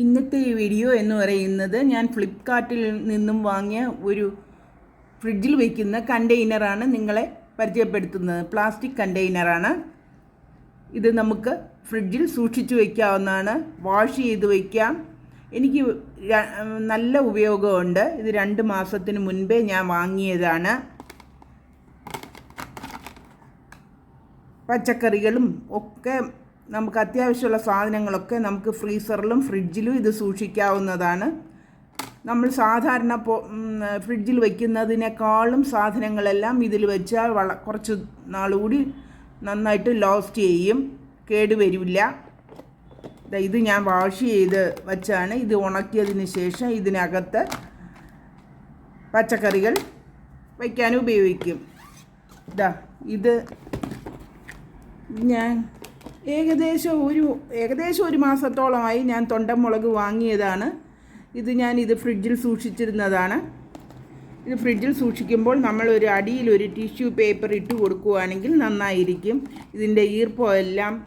ഇന്നത്തെ ഈ വീഡിയോ എന്ന് പറയുന്നത് ഞാൻ ഫ്ലിപ്കാർട്ടിൽ നിന്നും വാങ്ങിയ ഒരു ഫ്രിഡ്ജിൽ വയ്ക്കുന്ന കണ്ടെയ്നറാണ് നിങ്ങളെ പരിചയപ്പെടുത്തുന്നത്. പ്ലാസ്റ്റിക് കണ്ടെയ്നറാണ് ഇത് നമുക്ക് ഫ്രിഡ്ജിൽ സൂക്ഷിച്ചു വയ്ക്കാവുന്നതാണ് വാഷ് ചെയ്ത് വയ്ക്കാം എനിക്ക് നല്ല ഉപയോഗമുണ്ട്. ഇത് രണ്ട് മാസത്തിന് മുൻപേ ഞാൻ വാങ്ങിയതാണ്. പച്ചക്കറികളും ഒക്കെ നമുക്ക് അത്യാവശ്യമുള്ള സാധനങ്ങളൊക്കെ നമുക്ക് ഫ്രീസറിലും ഫ്രിഡ്ജിലും ഇത് സൂക്ഷിക്കാവുന്നതാണ്. നമ്മൾ സാധാരണ ഫ്രിഡ്ജിൽ വയ്ക്കുന്നതിനേക്കാളും സാധനങ്ങളെല്ലാം ഇതിൽ വെച്ചാൽ വള കുറച്ച് നാളുകൂടി നന്നായിട്ട് ലോസ്റ്റ് ചെയ്യും. കേടുവരില്ല ഇത് ഞാൻ വാഷ് ചെയ്ത് വച്ചാണ്. ഇത് ഉണക്കിയതിന് ശേഷം ഇതിനകത്ത് പച്ചക്കറികൾ വയ്ക്കാൻ ഉപയോഗിക്കും. ഇതാ ഇത് ഞാൻ ഏകദേശം ഒരു ഏകദേശം ഒരു മാസത്തോളമായി ഞാൻ തൊണ്ടമുളക് വാങ്ങിയതാണ്. ഇത് ഞാൻ ഇത് ഫ്രിഡ്ജിൽ സൂക്ഷിച്ചിരുന്നതാണ്. ഇത് ഫ്രിഡ്ജിൽ സൂക്ഷിക്കുമ്പോൾ നമ്മൾ ഒരു അടിയിൽ ഒരു ടിഷ്യൂ പേപ്പർ ഇട്ട് കൊടുക്കുകയാണെങ്കിൽ നന്നായിരിക്കും. ഇതിന്റെ ഈർപ്പം എല്ലാം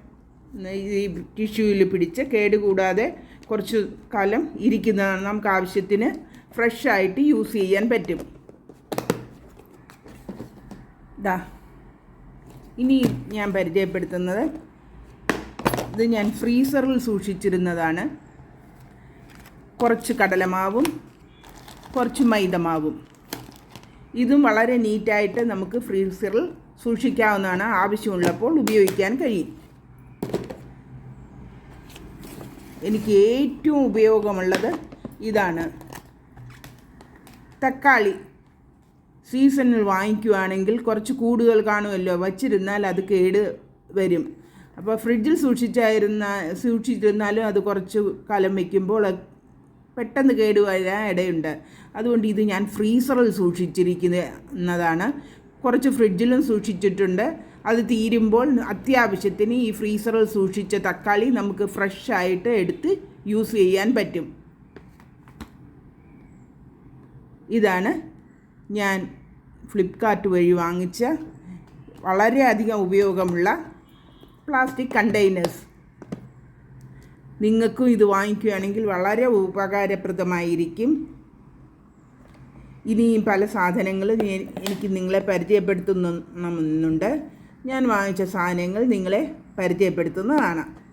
ഈ ടിഷ്യൂവിൽ പിടിച്ച് കേടുകൂടാതെ കുറച്ച് കാലം ഇരിക്കുന്നതാണ് നമുക്ക് ആവശ്യത്തിന് ഫ്രഷായിട്ട് യൂസ് ചെയ്യാൻ പറ്റും. ദാ ഇനി ഞാൻ പരിചയപ്പെടുത്തുന്നത് ഇത് ഞാൻ ഫ്രീസറിൽ സൂക്ഷിച്ചിരുന്നതാണ്. കുറച്ച് കടലമാവും കുറച്ച് മൈദമാവും. ഇതും വളരെ നീറ്റായിട്ട് നമുക്ക് ഫ്രീസറിൽ സൂക്ഷിക്കാവുന്നതാണ് ആവശ്യമുള്ളപ്പോൾ ഉപയോഗിക്കാൻ കഴിയും. എനിക്ക് ഏറ്റവും ഉപയോഗമുള്ളത് ഇതാണ്. തക്കാളി സീസണിൽ വാങ്ങിക്കുവാണെങ്കിൽ കുറച്ച് കൂടുകൾ കാണുമല്ലോ വച്ചിരുന്നാൽ അത് കേട് വരും. അപ്പോൾ ഫ്രിഡ്ജിൽ സൂക്ഷിച്ചായിരുന്ന സൂക്ഷിച്ചിരുന്നാലും അത് കുറച്ച് കാലം വയ്ക്കുമ്പോൾ പെട്ടെന്ന് കേടുവരാൻ ഇടയുണ്ട്. അതുകൊണ്ട് ഇത് ഞാൻ ഫ്രീസറിൽ സൂക്ഷിച്ചിരിക്കുന്നതാണ്. കുറച്ച് ഫ്രിഡ്ജിലും സൂക്ഷിച്ചിട്ടുണ്ട്. അത് തീരുമ്പോൾ അത്യാവശ്യത്തിന് ഈ ഫ്രീസറിൽ സൂക്ഷിച്ച തക്കാളി നമുക്ക് ഫ്രഷ് ആയിട്ട് എടുത്ത് യൂസ് ചെയ്യാൻ പറ്റും. ഇതാണ് ഞാൻ ഫ്ലിപ്കാർട്ട് വഴി വാങ്ങിച്ച വളരെയധികം ഉപയോഗമുള്ള പ്ലാസ്റ്റിക് കണ്ടെയ്നേഴ്സ് നിങ്ങൾക്കും ഇത് വാങ്ങിക്കുകയാണെങ്കിൽ വളരെ ഉപകാരപ്രദമായിരിക്കും. ഇനിയും പല സാധനങ്ങളും എനിക്ക് നിങ്ങളെ പരിചയപ്പെടുത്തുന്നുണ്ട് ഞാൻ വാങ്ങിച്ച സാധനങ്ങൾ നിങ്ങളെ പരിചയപ്പെടുത്തുന്നതാണ്.